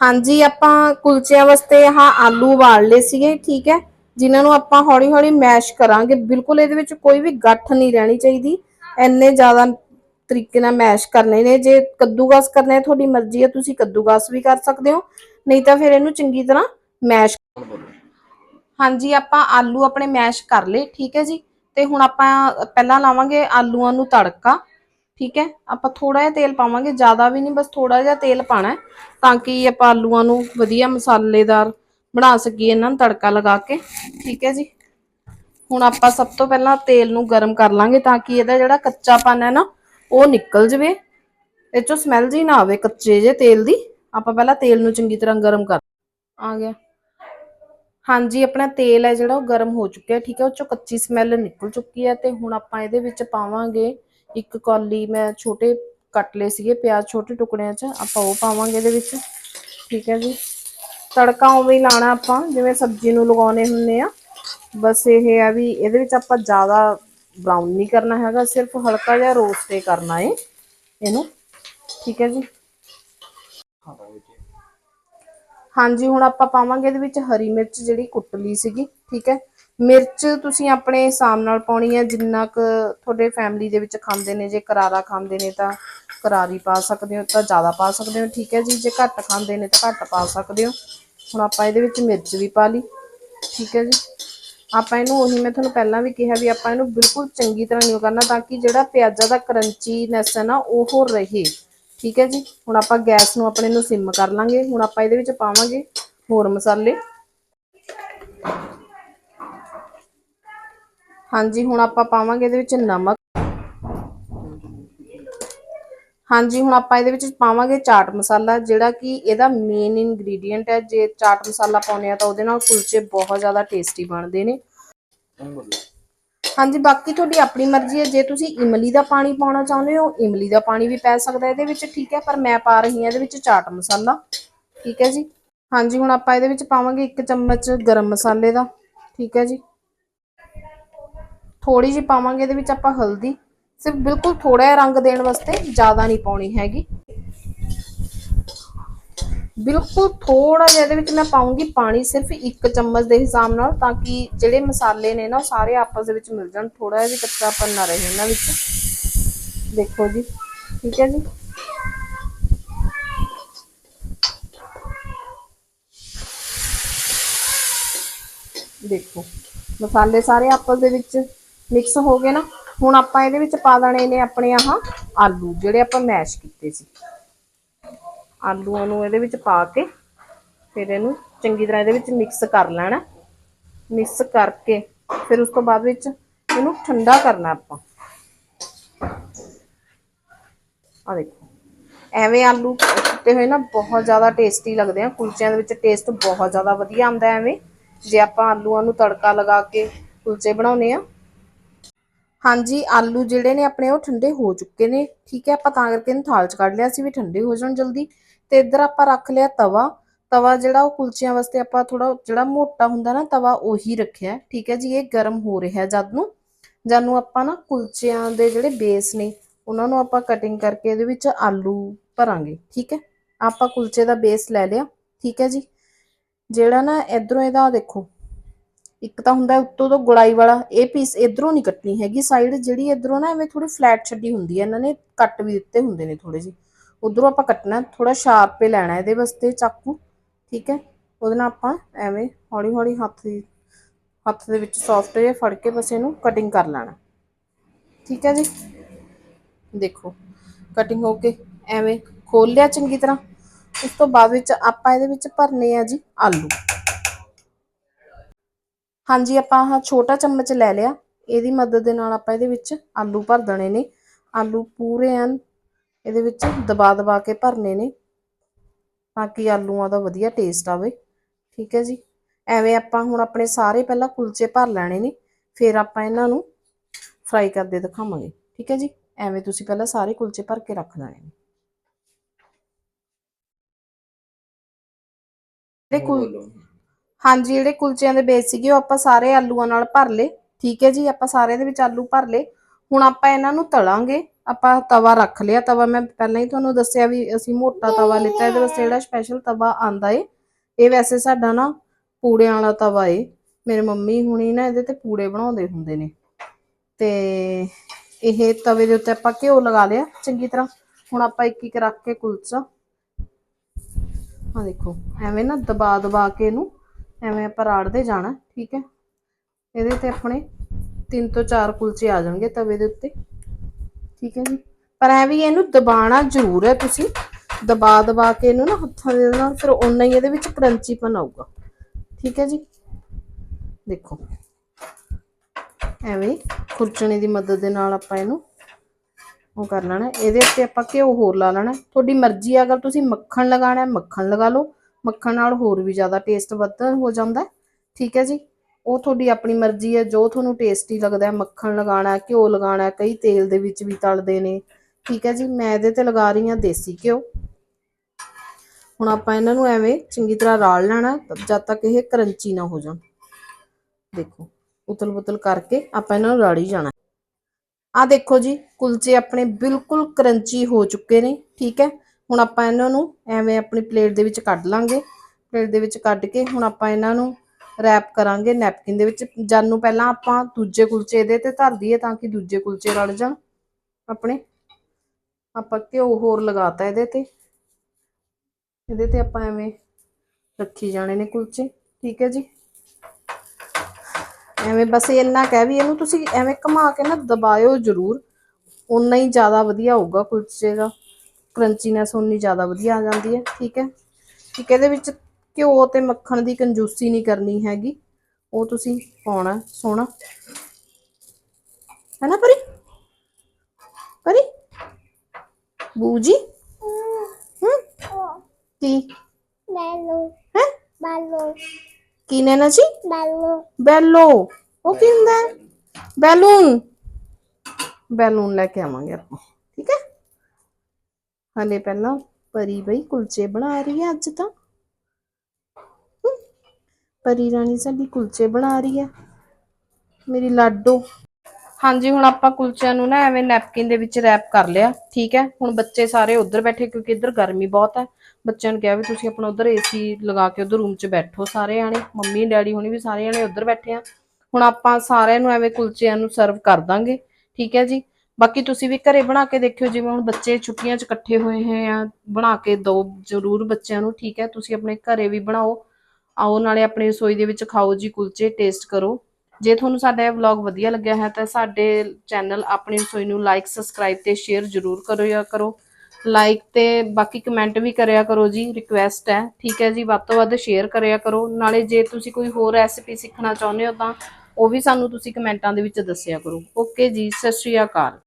ਹਾਂਜੀ, ਆਪਾਂ ਕੁਲਚਿਆਂ ਵਾਸਤੇ ਆਹ ਆਲੂ ਉਬਾਲ ਲਏ ਸੀਗੇ, ਠੀਕ ਹੈ? ਜਿਨ੍ਹਾਂ ਨੂੰ ਆਪਾਂ ਹੌਲੀ ਹੌਲੀ ਮੈਸ਼ ਕਰਾਂਗੇ। ਬਿਲਕੁਲ ਇਹਦੇ ਵਿੱਚ ਕੋਈ ਵੀ ਗੱਠ ਨਹੀਂ ਰਹਿਣੀ ਚਾਹੀਦੀ। ਐਨੇ ਜ਼ਿਆਦਾ ਤਰੀਕੇ ਨਾਲ ਮੈਸ਼ ਕਰਨੇ ਨੇ। ਜੇ ਕੱਦੂਕਸ ਕਰਨਾ ਹੈ, ਤੁਹਾਡੀ ਮਰਜ਼ੀ ਹੈ, ਤੁਸੀਂ ਕੱਦੂਕਸ ਵੀ ਕਰ ਸਕਦੇ ਹੋ। ਨਹੀਂ ਤਾਂ ਫਿਰ ਇਹਨੂੰ ਚੰਗੀ ਤਰ੍ਹਾਂ ਮੈਸ਼ ਹਾਂਜੀ, ਆਪਾਂ ਆਲੂ ਆਪਣੇ ਮੈਸ਼ ਕਰ ਲਏ, ਠੀਕ ਹੈ ਜੀ? ਤੇ ਹੁਣ ਆਪਾਂ ਪਹਿਲਾਂ ਲਾਵਾਂਗੇ ਆਲੂਆਂ ਨੂੰ ਤੜਕਾ। ਠੀਕ ਹੈ? ਆਪਾਂ ਥੋੜਾ ਜਿਹਾ ਤੇਲ ਪਾਵਾਂਗੇ, ਜ਼ਿਆਦਾ ਵੀ ਨਹੀਂ, ਬਸ ਥੋੜਾ ਜਿਹਾ ਤੇਲ ਪਾਣਾ ਤਾਂ ਕਿ ਆਪਾਂ ਆਲੂਆਂ ਨੂੰ ਵਧੀਆ ਮਸਾਲੇਦਾਰ ਬਣਾ ਸਕੀਏ, ਇਹਨਾਂ ਨੂੰ ਤੜਕਾ ਲਗਾ ਕੇ। ਠੀਕ ਹੈ ਜੀ? ਹੁਣ ਆਪਾਂ ਸਭ ਤੋਂ ਪਹਿਲਾਂ ਤੇਲ ਨੂੰ ਗਰਮ ਕਰ ਲਾਂਗੇ ਤਾਂ ਕਿ ਇਹਦਾ ਜਿਹੜਾ ਕੱਚਾਪਨ ਹੈ ਨਾ, ਉਹ ਨਿਕਲ ਜਵੇ। ਇਹ ਚੋਂ ਸਮੈਲ ਜੀ ਨਾ ਆਵੇ ਕੱਚੇ ਜੇ ਤੇਲ ਦੀ। ਆਪਾਂ ਪਹਿਲਾਂ ਤੇਲ ਨੂੰ ਚੰਗੀ ਤਰ੍ਹਾਂ ਗਰਮ ਕਰ ਆ ਗਿਆ। ਹਾਂਜੀ, ਆਪਣਾ ਤੇਲ ਹੈ ਜਿਹੜਾ, ਉਹ ਗਰਮ ਹੋ ਚੁੱਕਿਆ ਠੀਕ ਹੈ? ਉਹ ਚੋਂ ਕੱਚੀ ਸਮੈਲ ਨਿਕਲ ਚੁੱਕੀ ਹੈ ਤੇ ਹੁਣ ਆਪਾਂ ਇਹਦੇ ਵਿੱਚ ਪਾਵਾਂਗੇ ਇੱਕ ਕੌਲੀ ਮੈਂ ਛੋਟੇ ਕੱਟ ਲਏ ਸੀਗੇ, ਪਿਆਜ਼ ਛੋਟੇ ਟੁਕੜਿਆਂ 'ਚ, ਆਪਾਂ ਉਹ ਪਾਵਾਂਗੇ ਇਹਦੇ ਵਿੱਚ। ਠੀਕ ਹੈ ਜੀ। ਤੜਕਾ ਉਵੇਂ ਹੀ ਲਾਣਾ ਆਪਾਂ, ਜਿਵੇਂ ਸਬਜ਼ੀ ਨੂੰ ਲਗਾਉਣੇ ਹੁੰਦੇ ਆ। ਬਸ ਇਹ ਆ ਵੀ ਇਹਦੇ ਵਿੱਚ ਆਪਾਂ ਜ਼ਿਆਦਾ ਬਰਾਊਨ ਨਹੀਂ ਕਰਨਾ ਹੈਗਾ, ਸਿਰਫ ਹਲਕਾ ਜਿਹਾ ਰੋਸਟ ਹੀ ਕਰਨਾ ਹੈ ਇਹਨੂੰ। ਠੀਕ ਹੈ ਜੀ। ਹਾਂਜੀ, ਹੁਣ ਆਪਾਂ ਪਾਵਾਂਗੇ ਇਹਦੇ ਵਿੱਚ ਹਰੀ ਮਿਰਚ ਜਿਹੜੀ ਕੁੱਟ ਲਈ ਸੀਗੀ। ਠੀਕ ਹੈ। ਮਿਰਚ ਤੁਸੀਂ ਆਪਣੇ ਹਿਸਾਬ ਨਾਲ ਪਾਉਣੀ ਹੈ ਜਿੰਨਾ ਕੁ ਤੁਹਾਡੇ ਫੈਮਿਲੀ ਦੇ ਵਿੱਚ ਖਾਂਦੇ ਨੇ, ਜੇ ਕਰਾਰਾ ਖਾਂਦੇ ਨੇ ਤਾਂ ਕਰਾਰੀ ਪਾ ਸਕਦੇ ਹੋ, ਤਾਂ ਜ਼ਿਆਦਾ ਪਾ ਸਕਦੇ ਹੋ, ਠੀਕ ਹੈ ਜੀ, ਜੇ ਘੱਟ ਖਾਂਦੇ ਨੇ ਤਾਂ ਘੱਟ ਪਾ ਸਕਦੇ ਹੋ। ਹੁਣ ਆਪਾਂ ਇਹਦੇ ਵਿੱਚ ਮਿਰਚ ਵੀ ਪਾ ਲਈ, ਠੀਕ ਹੈ ਜੀ। ਆਪਾਂ ਇਹਨੂੰ ਉਹੀ ਮੈਂ ਤੁਹਾਨੂੰ ਪਹਿਲਾਂ ਵੀ ਕਿਹਾ ਵੀ ਆਪਾਂ ਇਹਨੂੰ ਬਿਲਕੁਲ ਚੰਗੀ ਤਰ੍ਹਾਂ ਨਹੀਂ ਕਰਨਾ, ਤਾਂ ਕਿ ਜਿਹੜਾ ਪਿਆਜ਼ਾ ਦਾ ਕਰੰਚੀਨੈਸ ਹੈ ਨਾ, ਉਹ ਰਹੇ, ਠੀਕ ਹੈ ਜੀ। ਹੁਣ ਆਪਾਂ ਗੈਸ ਨੂੰ ਆਪਣੇ ਨੂੰ ਸਿਮ ਕਰ ਲਾਂਗੇ, ਹੁਣ ਆਪਾਂ ਇਹਦੇ ਵਿੱਚ ਪਾਵਾਂਗੇ ਹੋਰ ਮਸਾਲੇ। ਹਾਂਜੀ, ਹੁਣ ਆਪਾਂ ਪਾਵਾਂਗੇ ਇਹਦੇ ਵਿੱਚ ਨਮਕ। ਹਾਂਜੀ, ਹੁਣ ਆਪਾਂ ਇਹਦੇ ਵਿੱਚ ਪਾਵਾਂਗੇ ਚਾਟ ਮਸਾਲਾ, ਜਿਹੜਾ ਕਿ ਇਹਦਾ ਮੇਨ ਇਨਗਰੀਡੀਅੰਟ ਹੈ। ਜੇ ਚਾਟ ਮਸਾਲਾ ਪਾਉਂਦੇ ਆ ਤਾਂ ਉਹਦੇ ਨਾਲ ਕੁਲਚੇ ਬਹੁਤ ਜ਼ਿਆਦਾ ਟੇਸਟੀ ਬਣਦੇ ਨੇ। ਹਾਂਜੀ, ਬਾਕੀ ਤੁਹਾਡੀ ਆਪਣੀ ਮਰਜ਼ੀ ਹੈ। ਜੇ ਤੁਸੀਂ ਇਮਲੀ ਦਾ ਪਾਣੀ ਪਾਉਣਾ ਚਾਹੁੰਦੇ ਹੋ, ਇਮਲੀ ਦਾ ਪਾਣੀ ਵੀ ਪੈ ਸਕਦਾ ਇਹਦੇ ਵਿੱਚ, ਠੀਕ ਹੈ। ਪਰ ਮੈਂ ਪਾ ਰਹੀ ਹਾਂ ਇਹਦੇ ਵਿੱਚ ਚਾਟ ਮਸਾਲਾ, ਠੀਕ ਹੈ ਜੀ। ਹਾਂਜੀ, ਹੁਣ ਆਪਾਂ ਇਹਦੇ ਵਿੱਚ ਪਾਵਾਂਗੇ ਇੱਕ ਚਮਚ ਗਰਮ ਮਸਾਲੇ ਦਾ, ਠੀਕ ਹੈ ਜੀ। ਥੋੜੀ ਜਿਹੀ ਪਾਵਾਂਗੇ, ਇਹਦੇ ਵਿੱਚ ਆਪਾਂ ਹਲਦੀ, ਸਿਰਫ ਬਿਲਕੁਲ ਥੋੜਾ ਜਿਹਾ ਰੰਗ ਦੇਣ ਵਾਸਤੇ ਜ਼ਿਆਦਾ ਨਹੀਂ ਪਾਉਣੀ ਹੈਗੀ। ਬਿਲਕੁਲ ਥੋੜਾ ਜਿਹਾ ਇਹਦੇ ਵਿੱਚ ਮੈਂ ਪਾਉਂਗੀ ਪਾਣੀ ਸਿਰਫ ਇੱਕ ਚਮਚ ਦੇ ਹਿਸਾਬ ਨਾਲ, ਤਾਂ ਕਿ ਜਿਹੜੇ ਮਸਾਲੇ ਨੇ ਨਾ ਸਾਰੇ ਆਪਸ ਦੇ ਵਿੱਚ ਮਿਲ ਜਾਣ। ਥੋੜਾ ਜਿਹਾ ਵੀ ਕੱਚਾਪਨ ਨਾ ਰਹੇ ਇਹਨਾਂ ਵਿੱਚ। ਦੇਖੋ ਜੀ, ਠੀਕ ਹੈ ਜੀ। ਦੇਖੋ, ਮਸਾਲੇ ਸਾਰੇ ਆਪਸ ਦੇ ਵਿੱਚ ਮਿਕਸ ਹੋ ਗਏ ਨਾ, ਹੁਣ ਆਪਾਂ ਇਹਦੇ ਵਿੱਚ ਪਾ ਦੇਣੇ ਨੇ ਆਪਣੇ ਆਹ ਆਲੂ, ਜਿਹੜੇ ਆਪਾਂ ਮੈਸ਼ ਕੀਤੇ ਸੀ। ਆਲੂਆਂ ਨੂੰ ਇਹਦੇ ਵਿੱਚ ਪਾ ਕੇ ਫਿਰ ਇਹਨੂੰ ਚੰਗੀ ਤਰ੍ਹਾਂ ਇਹਦੇ ਵਿੱਚ ਮਿਕਸ ਕਰ ਲੈਣਾ। ਮਿਕਸ ਕਰਕੇ ਫਿਰ ਉਸ ਤੋਂ ਬਾਅਦ ਵਿੱਚ ਇਹਨੂੰ ਠੰਡਾ ਕਰਨਾ ਆਪਾਂ। ਆ ਦੇਖੋ, ਐਵੇਂ ਆਲੂ ਕੁੱਤੇ ਹੋਏ ਨਾ ਬਹੁਤ ਜ਼ਿਆਦਾ ਟੇਸਟੀ ਲੱਗਦੇ ਆ, ਕੁਲਚਿਆਂ ਦੇ ਵਿੱਚ ਟੇਸਟ ਬਹੁਤ ਜ਼ਿਆਦਾ ਵਧੀਆ ਆਉਂਦਾ ਐਵੇਂ। ਜੇ ਆਪਾਂ ਆਲੂਆਂ ਨੂੰ ਤੜਕਾ ਲਗਾ ਕੇ ਕੁਲਚੇ ਬਣਾਉਨੇ ਆ ਹਾਂਜੀ, ਆਲੂ ਜਿਹੜੇ ਨੇ ਆਪਣੇ ਉਹ ਠੰਡੇ ਹੋ ਚੁੱਕੇ ਨੇ, ਠੀਕ ਹੈ, ਆਪਾਂ ਤਾਂ ਕਰਕੇ ਇਹਨੂੰ ਥਾਲ 'ਚ ਕੱਢ ਲਿਆ ਸੀ ਵੀ ਠੰਡੇ ਹੋ ਜਾਣ ਜਲਦੀ। ਤੇ ਇੱਧਰ ਆਪਾਂ ਰੱਖ ਲਿਆ ਤਵਾ ਤਵਾ ਜਿਹੜਾ ਉਹ ਕੁਲਚਿਆਂ ਵਾਸਤੇ ਆਪਾਂ ਥੋੜਾ ਜਿਹੜਾ ਮੋਟਾ ਹੁੰਦਾ ਨਾ ਤਵਾ, ਉਹੀ ਰੱਖਿਆ, ਠੀਕ ਹੈ ਜੀ, ਇਹ ਗਰਮ ਹੋ ਰਿਹਾ ਜਦ ਨੂੰ। ਜਦ ਨੂੰ ਆਪਾਂ ਨਾ ਕੁਲਚਿਆਂ ਦੇ ਜਿਹੜੇ ਬੇਸ ਨੇ, ਉਹਨਾਂ ਨੂੰ ਆਪਾਂ ਕਟਿੰਗ ਕਰਕੇ ਇਹਦੇ ਵਿੱਚ ਆਲੂ ਭਰਾਂਗੇ, ਠੀਕ ਹੈ। ਆਪਾਂ ਕੁਲਚੇ ਦਾ ਬੇਸ ਲੈ ਲਿਆ, ਠੀਕ ਹੈ ਜੀ। ਜਿਹੜਾ ਨਾ ਇਧਰੋਂ ਇਹਦਾ ਦੇਖੋ ਇੱਕ ਤਾਂ ਹੁੰਦਾ ਉੱਤੋਂ ਤੋਂ ਗੁੜਾਈ ਵਾਲਾ, ਇਹ ਪੀਸ ਇਧਰੋਂ ਨਹੀਂ ਕੱਟਣੀ ਹੈਗੀ ਸਾਈਡ ਜਿਹੜੀ ਇਧਰੋਂ ਨਾ ਐਵੇਂ ਥੋੜੀ ਫਲੈਟ ਛੱਡੀ ਹੁੰਦੀ ਹੈ, ਇਹਨਾਂ ਨੇ ਕੱਟ ਵੀ ਦਿੱਤੇ ਹੁੰਦੇ ਨੇ ਥੋੜੇ ਜਿਹੇ। ਉਧਰੋਂ ਆਪਾਂ ਕੱਟਣਾ ਥੋੜਾ ਸ਼ਾਰਪ ਹੀ ਲੈਣਾ ਇਹਦੇ ਵਾਸਤੇ ਚਾਕੂ, ਠੀਕ ਹੈ? ਉਹਦੇ ਨਾਲ ਆਪਾਂ ਐਵੇਂ ਹੌਲੀ ਹੌਲੀ ਹੱਥ ਦੀ, ਹੱਥ ਦੇ ਵਿੱਚ ਸੌਫਟ ਜਿਹਾ ਫੜ ਕੇ ਬਸ ਇਹਨੂੰ ਕਟਿੰਗ ਕਰ ਲੈਣਾ। ਠੀਕ ਹੈ ਜੀ? ਦੇਖੋ ਕਟਿੰਗ ਹੋ ਕੇ ਐਵੇਂ ਖੋਲ ਲਿਆ ਚੰਗੀ ਤਰ੍ਹਾਂ। ਉਸ ਤੋਂ ਬਾਅਦ ਵਿੱਚ ਆਪਾਂ ਇਹਦੇ ਵਿੱਚ ਭਰਨੇ ਆ ਜੀ ਆਲੂ। ਹਾਂਜੀ, ਆਪਾਂ ਆਹ ਛੋਟਾ ਚਮਚ ਲੈ ਲਿਆ। ਇਹਦੀ ਮਦਦ ਦੇ ਨਾਲ ਆਪਾਂ ਇਹਦੇ ਵਿੱਚ ਆਲੂ ਭਰ ਦੇਣੇ ਨੇ। ਆਲੂ ਪੂਰੇ ਐਨ ਇਹਦੇ ਵਿੱਚ ਦਬਾ ਦਬਾ ਕੇ ਭਰਨੇ ਨੇ ਤਾਂ ਕਿ ਆਲੂਆਂ ਦਾ ਵਧੀਆ ਟੇਸਟ ਆਵੇ। ਠੀਕ ਹੈ ਜੀ? ਐਵੇਂ ਆਪਾਂ ਹੁਣ ਆਪਣੇ ਸਾਰੇ ਪਹਿਲਾਂ ਕੁਲਚੇ ਭਰ ਲੈਣੇ ਨੇ, ਫਿਰ ਆਪਾਂ ਇਹਨਾਂ ਨੂੰ ਫਰਾਈ ਕਰਦੇ ਦਿਖਾਵਾਂਗੇ। ਠੀਕ ਹੈ ਜੀ? ਐਵੇਂ ਤੁਸੀਂ ਪਹਿਲਾਂ ਸਾਰੇ ਕੁਲਚੇ ਭਰ ਕੇ ਰੱਖ ਲੈਣੇ ਨੇ। ਜਿਹੜੇ ਕੁਲ ਹਾਂਜੀ, ਜਿਹੜੇ ਕੁਲਚਿਆਂ ਦੇ ਬੇਸ ਸੀਗੇ ਉਹ ਆਪਾਂ ਸਾਰੇ ਆਲੂਆਂ ਨਾਲ ਭਰ ਲਏ। ਠੀਕ ਹੈ ਜੀ, ਆਪਾਂ ਸਾਰੇ ਦੇ ਵਿੱਚ ਆਲੂ ਭਰ ਲਏ। ਹੁਣ ਆਪਾਂ ਇਹਨਾਂ ਨੂੰ ਤਲਾਂਗੇ। ਆਪਾਂ ਤਵਾ ਰੱਖ ਲਿਆ। ਤਵਾ ਮੈਂ ਪਹਿਲਾਂ ਹੀ ਤੁਹਾਨੂੰ ਦੱਸਿਆ ਵੀ ਅਸੀਂ ਮੋਟਾ ਤਵਾ ਲਿੱਤਾ। ਇਹਦੇ ਵਾਸਤੇ ਜਿਹੜਾ ਸਪੈਸ਼ਲ ਤਵਾ ਆਂਦਾ ਏ, ਇਹ ਵੈਸੇ ਸਾਡਾ ਨਾ ਪੂੜਿਆਂ ਵਾਲਾ ਤਵਾ ਏ। ਮੇਰੇ ਮੰਮੀ ਹੁਣੀ ਨਾ ਇਹਦੇ ਤੇ ਪੂੜੇ ਬਣਾਉਂਦੇ ਹੁੰਦੇ ਨੇ। ਤੇ ਇਹ ਤਵੇ ਦੇ ਉੱਤੇ ਆਪਾਂ ਘਿਓ ਲਗਾ ਲਿਆ ਚੰਗੀ ਤਰ੍ਹਾਂ। ਹੁਣ ਆਪਾਂ ਇੱਕ ਇੱਕ ਰੱਖ ਕੇ ਕੁਲਚਾ। ਆ ਦੇਖੋ, ਐਵੇਂ ਨਾ ਦਬਾ ਦਬਾ ਕੇ ਇਹਨੂੰ ਐਵੇਂ ਆਪਾਂ ਰਾੜਦੇ ਜਾਣਾ, ਠੀਕ ਹੈ? ਇਹਦੇ ਤੇ ਆਪਣੇ ਤਿੰਨ ਤੋਂ ਚਾਰ ਕੁਲਚੇ ਆ ਜਾਣਗੇ ਤਵੇ ਦੇ ਉੱਤੇ, ਠੀਕ ਹੈ ਜੀ? ਪਰ ਐ ਵੀ ਇਹਨੂੰ ਦਬਾਣਾ ਜ਼ਰੂਰ ਹੈ ਤੁਸੀਂ, ਦਬਾ ਦਬਾ ਕੇ ਇਹਨੂੰ ਨਾ ਹੱਥਾਂ ਦੇ ਨਾਲ, ਫਿਰ ਓਨਾ ਹੀ ਇਹਦੇ ਵਿੱਚ ਕਰੰਚੀਪਨ ਆਊਗਾ, ਠੀਕ ਹੈ ਜੀ? ਦੇਖੋ, ਐਵੇਂ ਖੁਰਚਣੇ ਦੀ ਮਦਦ ਦੇ ਨਾਲ ਆਪਾਂ ਇਹਨੂੰ ਉਹ ਕਰ ਲੈਣਾ, ਇਹਦੇ ਉੱਤੇ ਆਪਾਂ ਘਿਓ ਹੋਰ ਲਾ ਲੈਣਾ, ਤੁਹਾਡੀ ਮਰਜ਼ੀ ਅਗਰ ਤੁਸੀਂ ਮੱਖਣ ਲਗਾਣਾ ਹੈ, ਮੱਖਣ ਲਗਾ ਲਓ ਮੱਖਣ ਨਾਲ ਹੋਰ ਵੀ ਜ਼ਿਆਦਾ ਟੇਸਟ ਵੱਧ ਹੋ ਜਾਂਦਾ ਠੀਕ ਹੈ ਜੀ? ਉਹ ਤੁਹਾਡੀ ਆਪਣੀ ਮਰਜ਼ੀ ਹੈ, ਜੋ ਤੁਹਾਨੂੰ ਟੇਸਟੀ ਲੱਗਦਾ ਹੈ, ਮੱਖਣ ਲਗਾਣਾ ਘਿਓ ਲਗਾਣਾ ਕਈ ਤੇਲ ਦੇ ਵਿੱਚ ਵੀ ਤਲਦੇ ਨੇ। ਠੀਕ ਹੈ ਜੀ? ਮੈਂ ਇਹਦੇ ਤੇ ਲਗਾ ਰਹੀ ਹਾਂ ਦੇਸੀ ਘਿਓ। ਹੁਣ ਆਪਾਂ ਇਹਨਾਂ ਨੂੰ ਐਵੇਂ ਚੰਗੀ ਤਰ੍ਹਾਂ ਰਾਲ ਲੈਣਾ, ਜਦ ਤੱਕ ਇਹ ਕਰੰਚੀ ਨਾ ਹੋ ਜਾਣ। ਦੇਖੋ ਉਤਲ ਪੁਤਲ ਕਰਕੇ ਆਪਾਂ ਇਹਨਾਂ ਨੂੰ ਰਾੜੀ ਜਾਣਾ। ਆ ਦੇਖੋ ਜੀ, ਕੁਲਚੇ ਆਪਣੇ ਬਿਲਕੁਲ ਕਰੰਚੀ ਹੋ ਚੁੱਕੇ ਨੇ। ਠੀਕ ਹੈ? ਹੁਣ ਆਪਾਂ ਇਹਨਾਂ ਨੂੰ ਐਵੇਂ ਆਪਣੀ ਪਲੇਟ ਦੇ ਵਿੱਚ ਕੱਢ ਲਾਂਗੇ। ਪਲੇਟ ਦੇ ਵਿੱਚ ਕੱਢ ਕੇ ਹੁਣ ਆਪਾਂ ਇਹਨਾਂ ਨੂੰ ਰੈਪ ਕਰਾਂਗੇ ਨੈਪਕਿਨ ਦੇ ਵਿੱਚ। ਜਦ ਨੂੰ ਪਹਿਲਾਂ ਆਪਾਂ ਦੂਜੇ ਕੁਲਚੇ ਇਹਦੇ ਤੇ ਧਰ ਦਈਏ ਤਾਂ ਕਿ ਦੂਜੇ ਕੁਲਚੇ ਰਲ ਜਾਣ ਆਪਣੇ। ਆਪਾਂ ਘਿਓ ਹੋਰ ਲਗਾਤਾ ਇਹਦੇ ਤੇ। ਇਹਦੇ ਤੇ ਆਪਾਂ ਐਵੇਂ ਰੱਖੀ ਜਾਣੇ ਨੇ ਕੁਲਚੇ। ਠੀਕ ਹੈ ਜੀ? ਐਵੇਂ ਬਸ ਇੰਨਾ ਕਹਿ ਵੀ ਇਹਨੂੰ ਤੁਸੀਂ ਐਵੇਂ ਘੁਮਾ ਕੇ ਨਾ ਦਬਾਇਓ ਜ਼ਰੂਰ। ਉਨਾ ਹੀ ਜ਼ਿਆਦਾ ਵਧੀਆ ਹੋਊਗਾ ਕੁਲਚੇ ਦਾ। ਕਰੰਚੀਨੈਸ ਉਨੀ ਜ਼ਿਆਦਾ ਵਧੀਆ ਆ ਜਾਂਦੀ ਹੈ ਠੀਕ ਹੈ? ਠੀਕ ਇਹਦੇ ਵਿੱਚ ਘਿਓ ਤੇ ਮੱਖਣ ਦੀ ਕੰਜੂਸੀ ਨਹੀਂ ਕਰਨੀ ਹੈਗੀ। ਉਹ ਤੁਸੀਂ ਪਾਉਣਾ ਸੋਹਣਾ। ਹੈ ਨਾ ਪਰੀ? ਪਰੀ? ਬੂਜੀ? ਹੂੰ? ਕੀ? Ballo, ਹੈ? ballo, ਕੀ ਨੈਨਾ ਜੀ? ballo, ਬੈਲੋ। ਉਹ ਕੀ ਹੁੰਦਾ ਬੈਲੂਨ। ਬੈਲੂਨ ਲੈ ਕੇ ਆਵਾਂਗੇ ਆਪਾਂ। ਹਲੇ ਪਹਿਲਾਂ ਪਰੀ ਬਈ ਕੁਲਚੇ ਬਣਾ ਰਹੀ ਹੈ ਅੱਜ ਤਾਂ। ਪਰੀ ਰਾਣੀ ਸਾਡੀ ਕੁਲਚੇ ਬਣਾ ਰਹੀ ਹੈ। ਮੇਰੀ ਲਾਡੋ। ਹਾਂਜੀ, ਹੁਣ ਆਪਾਂ ਕੁਲਚਿਆਂ ਨੂੰ ਨਾ ਐਵੇਂ ਨੈਪਕਿਨ ਦੇ ਵਿੱਚ ਰੈਪ ਕਰ ਲਿਆ, ਠੀਕ ਹੈ? ਹੁਣ ਬੱਚੇ ਸਾਰੇ ਉੱਧਰ ਬੈਠੇ ਕਿਉਂਕਿ ਇੱਧਰ ਗਰਮੀ ਬਹੁਤ ਹੈ। ਬੱਚਿਆਂ ਨੂੰ ਕਿਹਾ ਵੀ ਤੁਸੀਂ ਆਪਣਾ ਉੱਧਰ ਏਸੀ ਲਗਾ ਕੇ ਉੱਧਰ ਰੂਮ 'ਚ ਬੈਠੋ ਸਾਰੇ ਜਾਣੇ ਮੰਮੀ ਡੈਡੀ ਹੁਣੀ ਵੀ ਸਾਰੇ ਜਾਣੇ ਉੱਧਰ ਬੈਠੇ ਆ। ਹੁਣ ਆਪਾਂ ਸਾਰਿਆਂ ਨੂੰ ਐਵੇਂ ਕੁਲਚਿਆਂ ਨੂੰ ਸਰਵ ਕਰ ਦਾਂਗੇ, ਠੀਕ ਹੈ ਜੀ? ਬਾਕੀ ਤੁਸੀਂ ਵੀ ਘਰੇ ਬਣਾ ਕੇ ਦੇਖਿਓ, ਜਿਵੇਂ ਹੁਣ ਬੱਚੇ ਛੁੱਟੀਆਂ 'ਚ ਇਕੱਠੇ ਹੋਏ ਹੋਏ ਆ, ਬਣਾ ਕੇ ਦਿਓ ਜ਼ਰੂਰ ਬੱਚਿਆਂ ਨੂੰ, ਠੀਕ ਹੈ, ਤੁਸੀਂ ਆਪਣੇ ਘਰੇ ਵੀ ਬਣਾਓ। ਆਓ, ਨਾਲੇ ਆਪਣੀ ਰਸੋਈ ਦੇ ਵਿੱਚ ਖਾਓ ਜੀ, ਕੁਲਚੇ ਟੇਸਟ ਕਰੋ। ਜੇ ਤੁਹਾਨੂੰ ਸਾਡਾ ਇਹ ਵਲੌਗ ਵਧੀਆ ਲੱਗਿਆ ਹੈ, ਤਾਂ ਸਾਡੇ ਚੈਨਲ ਆਪਣੀ ਰਸੋਈ ਨੂੰ ਲਾਈਕ ਸਬਸਕ੍ਰਾਈਬ ਤੇ ਸ਼ੇਅਰ ਜ਼ਰੂਰ ਕਰੋ ਜਾਂ ਕਰੋ। ਲਾਈਕ ਤੇ ਬਾਕੀ ਕਮੈਂਟ ਵੀ ਕਰਿਆ ਕਰੋ ਜੀ ਰਿਕੁਐਸਟ ਹੈ, ਠੀਕ ਹੈ ਜੀ, ਵੱਧ ਤੋਂ ਵੱਧ ਸ਼ੇਅਰ ਕਰਿਆ ਕਰੋ। ਨਾਲੇ ਜੇ ਤੁਸੀਂ ਕੋਈ ਹੋਰ ਰੈਸਪੀ ਸਿੱਖਣਾ ਚਾਹੁੰਦੇ ਹੋ ਤਾਂ ਉਹ ਵੀ ਸਾਨੂੰ ਤੁਸੀਂ ਕਮੈਂਟਾਂ ਦੇ ਵਿੱਚ ਦੱਸਿਆ ਕਰੋ। ਓਕੇ ਜੀ, ਸਤਿ ਸ਼੍ਰੀ ਅਕਾਲ।